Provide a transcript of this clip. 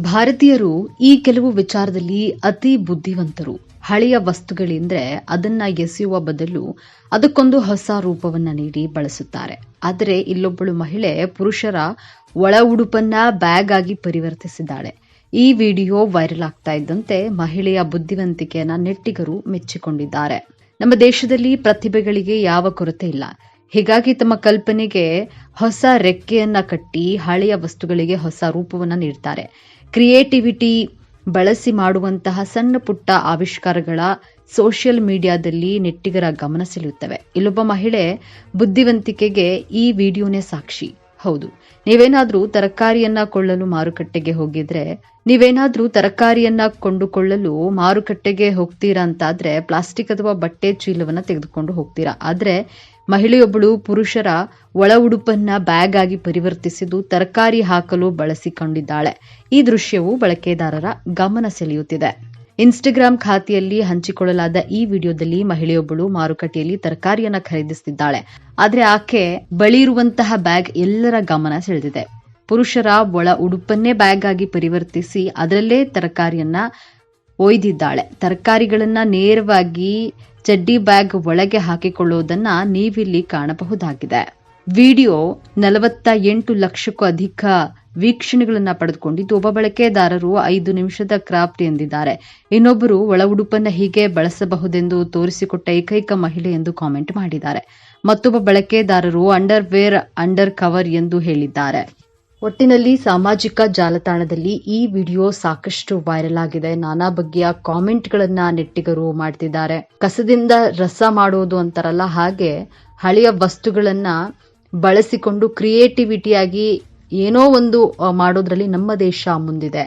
ಭಾರತೀಯರು ಈ ಕೆಲವು ವಿಚಾರದಲ್ಲಿ ಅತಿ ಬುದ್ಧಿವಂತರು. ಹಳೆಯ ವಸ್ತುಗಳೆಂದ್ರೆ ಅದನ್ನ ಎಸೆಯುವ ಬದಲು ಅದಕ್ಕೊಂದು ಹೊಸ ರೂಪವನ್ನ ನೀಡಿ ಬಳಸುತ್ತಾರೆ. ಆದರೆ ಇಲ್ಲೊಬ್ಬಳು ಮಹಿಳೆ ಪುರುಷರ ಒಳ ಉಡುಪನ್ನ ಬ್ಯಾಗ್ ಆಗಿ ಪರಿವರ್ತಿಸಿದ್ದಾಳೆ. ಈ ವಿಡಿಯೋ ವೈರಲ್ ಆಗ್ತಾ ಇದ್ದಂತೆ ಮಹಿಳೆಯ ಬುದ್ಧಿವಂತಿಕೆಯನ್ನ ನೆಟ್ಟಿಗರು ಮೆಚ್ಚಿಕೊಂಡಿದ್ದಾರೆ. ನಮ್ಮ ದೇಶದಲ್ಲಿ ಪ್ರತಿಭೆಗಳಿಗೆ ಯಾವ ಕೊರತೆ ಇಲ್ಲ. ಹೀಗಾಗಿ ತಮ್ಮ ಕಲ್ಪನೆಗೆ ಹೊಸ ರೆಕ್ಕೆಯನ್ನ ಕಟ್ಟಿ ಹಳೆಯ ವಸ್ತುಗಳಿಗೆ ಹೊಸ ರೂಪವನ್ನ ನೀಡ್ತಾರೆ. ಕ್ರಿಯೇಟಿವಿಟಿ ಬಳಸಿ ಮಾಡುವಂತಹ ಸಣ್ಣ ಪುಟ್ಟ ಆವಿಷ್ಕಾರಗಳ ಸೋಷಿಯಲ್ ಮೀಡಿಯಾದಲ್ಲಿ ನೆಟ್ಟಿಗರ ಗಮನ ಸೆಳೆಯುತ್ತವೆ. ಇಲ್ಲೊಬ್ಬ ಮಹಿಳೆ ಬುದ್ಧಿವಂತಿಕೆಗೆ ಈ ವಿಡಿಯೋನೇ ಸಾಕ್ಷಿ. ಹೌದು, ನೀವೇನಾದ್ರೂ ತರಕಾರಿಯನ್ನ ಕೊಳ್ಳಲು ಮಾರುಕಟ್ಟೆಗೆ ಹೋಗಿದ್ರೆ, ನೀವೇನಾದ್ರೂ ತರಕಾರಿಯನ್ನ ಕೊಂಡುಕೊಳ್ಳಲು ಮಾರುಕಟ್ಟೆಗೆ ಹೋಗ್ತೀರಾ ಅಂತಾದ್ರೆ, ಪ್ಲಾಸ್ಟಿಕ್ ಅಥವಾ ಬಟ್ಟೆ ಚೀಲವನ್ನ ತೆಗೆದುಕೊಂಡು ಹೋಗ್ತೀರಾ. ಆದ್ರೆ ಮಹಿಳೆಯೊಬ್ಬಳು ಪುರುಷರ ಒಳ ಉಡುಪನ್ನ ಬ್ಯಾಗ್ ಆಗಿ ಪರಿವರ್ತಿಸಿದ್ದು ತರಕಾರಿ ಹಾಕಲು ಬಳಸಿಕೊಂಡಿದ್ದಾಳೆ. ಈ ದೃಶ್ಯವು ಬಳಕೆದಾರರ ಗಮನ ಸೆಳೆಯುತ್ತಿದೆ. ಇನ್ಸ್ಟಾಗ್ರಾಂ ಖಾತೆಯಲ್ಲಿ ಹಂಚಿಕೊಳ್ಳಲಾದ ಈ ವಿಡಿಯೋದಲ್ಲಿ ಮಹಿಳೆಯೊಬ್ಬಳು ಮಾರುಕಟ್ಟೆಯಲ್ಲಿ ತರಕಾರಿಯನ್ನ ಖರೀದಿಸುತ್ತಿದ್ದಾಳೆ ಆದ್ರೆ ಆಕೆ ಬಳಿ ಇರುವಂತಹ ಬ್ಯಾಗ್ ಎಲ್ಲರ ಗಮನ ಸೆಳೆದಿದೆ. ಪುರುಷರ ಒಳ ಉಡುಪನ್ನೇ ಬ್ಯಾಗ್ ಆಗಿ ಪರಿವರ್ತಿಸಿ ಅದರಲ್ಲೇ ತರಕಾರಿಯನ್ನ ಒಯ್ದಿದ್ದಾಳೆ. ತರಕಾರಿಗಳನ್ನ ನೇರವಾಗಿ ಚಡ್ಡಿ ಬ್ಯಾಗ್ ಒಳಗೆ ಹಾಕಿಕೊಳ್ಳುವುದನ್ನ ನೀವಿಲ್ಲಿ ಕಾಣಬಹುದಾಗಿದೆ. ವಿಡಿಯೋ ನಲವತ್ತ ಎಂಟು ಲಕ್ಷಕ್ಕೂ ಅಧಿಕ ವೀಕ್ಷಣೆಗಳನ್ನ ಪಡೆದುಕೊಂಡಿದ್ದು, ಒಬ್ಬ ಬಳಕೆದಾರರು ಐದು ನಿಮಿಷದ ಕ್ರಾಫ್ಟ್ ಎಂದಿದ್ದಾರೆ. ಇನ್ನೊಬ್ಬರು ಒಳ ಉಡುಪನ್ನ ಹೀಗೆ ಬಳಸಬಹುದೆಂದು ತೋರಿಸಿಕೊಟ್ಟ ಏಕೈಕ ಮಹಿಳೆ ಎಂದು ಕಾಮೆಂಟ್ ಮಾಡಿದ್ದಾರೆ. ಮತ್ತೊಬ್ಬ ಬಳಕೆದಾರರು ಅಂಡರ್ ವೇರ್ ಅಂಡರ್ ಕವರ್ ಎಂದು ಹೇಳಿದ್ದಾರೆ. ಒಟ್ಟಿನಲ್ಲಿ ಸಾಮಾಜಿಕ ಜಾಲತಾಣದಲ್ಲಿ ಈ ವಿಡಿಯೋ ಸಾಕಷ್ಟು ವೈರಲ್ ಆಗಿದೆ. ನಾನಾ ಬಗೆಯ ಕಾಮೆಂಟ್ಗಳನ್ನ ನೆಟ್ಟಿಗರು ಮಾಡ್ತಿದ್ದಾರೆ. ಕಸದಿಂದ ರಸ ಮಾಡುವುದು ಅಂತಾರಲ್ಲ, ಹಾಗೆ ಹಳೆಯ ವಸ್ತುಗಳನ್ನ ಬಳಸಿಕೊಂಡು ಕ್ರಿಯೇಟಿವಿಟಿಯಾಗಿ ಏನೋ ಒಂದು ಮಾಡೋದ್ರಲ್ಲಿ ನಮ್ಮ ದೇಶ ಮುಂದಿದೆ.